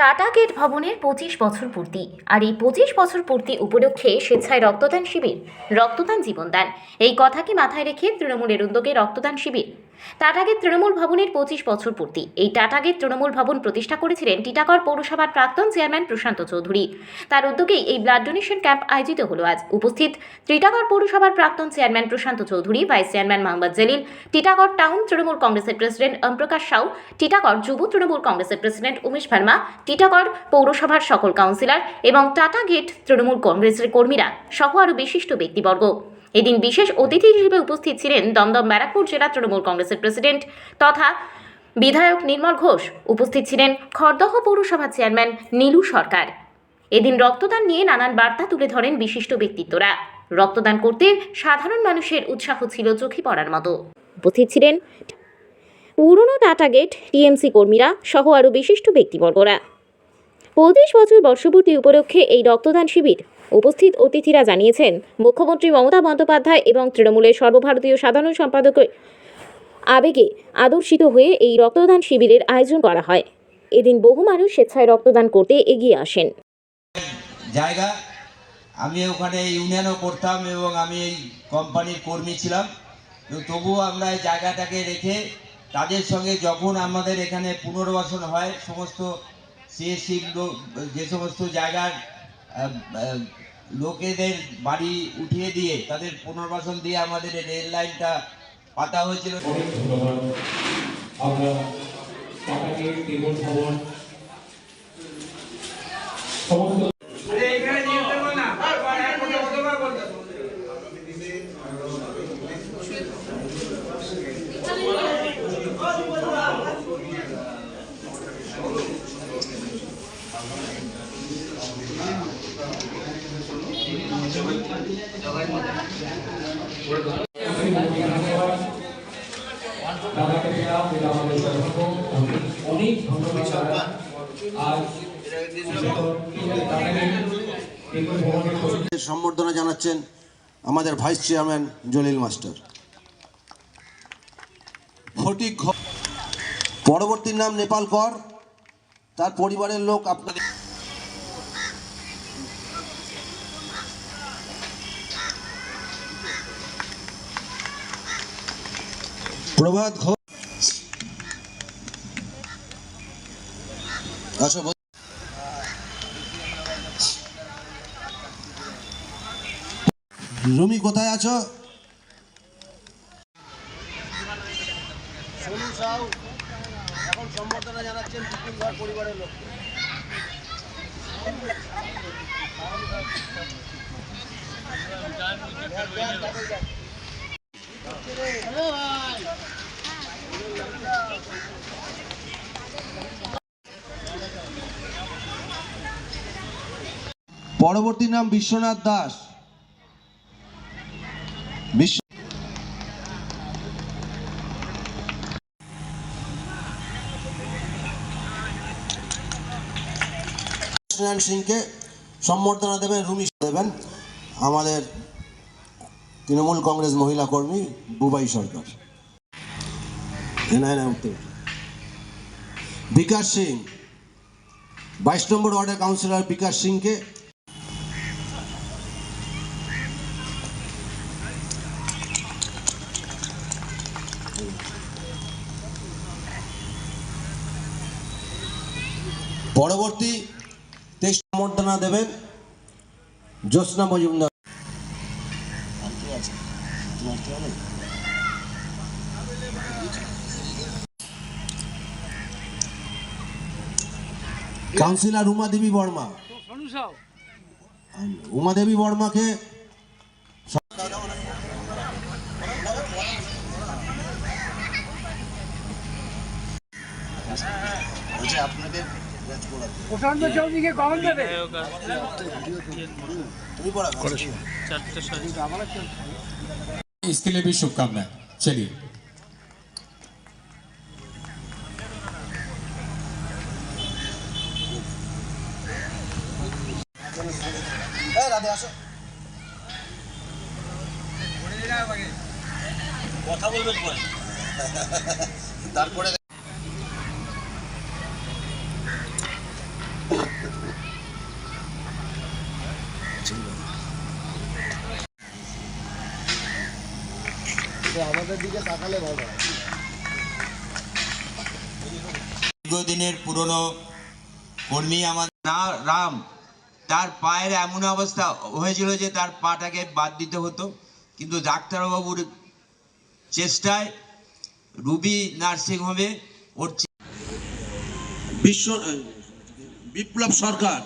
Tata gate ভবনের পঁচিশ বছর পূর্তি। আর এই পঁচিশ বছর পূর্তি উপলক্ষে স্বেচ্ছায় রক্তদান শিবির, রক্তদান জীবনদান। এই কথাকে মাথায় রেখে তৃণমূলের উদ্যোগে রক্তদান শিবির? টাটা গেট তৃণমূল ভবনের পঁচিশ বছর পূর্তি। এই টাটা গেট তৃণমূল ভবন প্রতিষ্ঠা করেছিলেন টিটাগড় পৌরসভার প্রাক্তন চেয়ারম্যান প্রশান্ত চৌধুরী। তার উদ্যোগেই এই ব্লাড ডোনেশন ক্যাম্প আয়োজিত হলো আজ। উপস্থিত টিটাগড় পৌরসভার প্রাক্তন chairman Prashanta Chowdhury, vice chairman Mohammad Jalil, Titagarh town Trinamool কংগ্রেসের প্রেসিডেন্ট ওমপ্রকাশ সাউ, টিটাগড় যুব তৃণমূল কংগ্রেসের প্রেসিডেন্ট উমেশ ভার্মা টিটাগড় পৌরসভার সকল কাউন্সিলর এবং টাটা গেট তৃণমূল কংগ্রেসের কর্মীরা সহ আরও বিশিষ্ট ব্যক্তিবর্গ। এদিন বিশেষ অতিথি হিসেবে উপস্থিত ছিলেন দমদম ব্যারাকপুর জেলা তৃণমূল কংগ্রেসের প্রেসিডেন্ট তথা বিধায়ক নির্মল ঘোষ। উপস্থিত ছিলেন খড়দহ পৌরসভার চেয়ারম্যান নীলু সরকার। এদিন রক্তদান নিয়ে নানান বার্তা তুলে ধরেন বিশিষ্ট ব্যক্তিত্বরা। রক্তদান করতে সাধারণ মানুষের উৎসাহ ছিল চোখে পড়ার মতো। উপস্থিত ছিলেন পুরনো টাটা গেট টিএমসি কর্মীরা সহ আরও বিশিষ্ট ব্যক্তিবর্গরা। পঁচিশ বছর বর্ষপূর্তি উপলক্ষে এই রক্তদান শিবির উপস্থিত অতিথিরা জানিয়েছেন, মুখ্যমন্ত্রী মমতা বন্দ্যোপাধ্যায় এবং তৃণমূলের সর্বভারতীয় সাধারণ সম্পাদকের আবেগে আদর্শিত হয়ে এই রক্তদান শিবিরের আয়োজন করা হয়। এদিন বহু মানুষ স্বেচ্ছায় রক্তদান করতে এগিয়ে আসেন। জায়গা, আমি ওখানে ইউনিয়নও করতাম এবং আমি এই কোম্পানির কর্মী ছিলাম। তবুও আমরা এই জায়গাটাকে রেখে তাদের সঙ্গে যখন আমাদের এখানে পুনর্বাসন হয়, সমস্ত সিএসসি যে সমস্ত জায়গার লোকেদের বাড়ি উঠিয়ে দিয়ে তাদের পুনর্বাসন দিয়ে আমাদের এই রেল লাইনটা পাতা হয়েছিল। আমরা সম্বর্ধনা জানাচ্ছেন আমাদের vice chairman Jalil master. Fatik পরবর্তী নাম নেপাল কর, তার পরিবারের লোক আপনাদের প্রভাত ঘোষ। আচ্ছা রুমি কোথায় আছো? সোনু সাউ এখন সম্বর্ধনা জানাচ্ছেন বিপুল ঘর পরিবারের লোক পরবর্তী নাম বিশ্বনাথ দাস। সিংকে সম্বর্ধনা দেবেন, রুমি দেবেন, আমাদের তৃণমূল কংগ্রেস মহিলা কর্মী বুবাই সরকার। বিকাশ সিং, বাইশ নম্বর ওয়ার্ডের কাউন্সিলর বিকাশ সিংকে পরবর্তী তেইশ সম্বর্ধনা দেবেন। জ্যোৎস্না মজুমদার। কাউন্সিলর উমা দেবী বর্মা। উমা দেবী বর্মাকে প্রশান্ত চৌধুরীকে কখন দেবে তুমি পড়া इसके लिए भी शुभकामनाएं चलिए রাধে আসো কথা বলবেন পরে তারপরে আমাদের দিকে তাকালে ভালো দীর্ঘদিনের পুরনো কর্মী আমার না রাম তার পায়ের এমন অবস্থা হয়েছিল যে তার পাটাকে বাদ দিতে হতো। কিন্তু ডাক্তারবাবুর চেষ্টায় রুবি নার্সিং হোমে ওর বিশ্ব বিপ্লব সরকার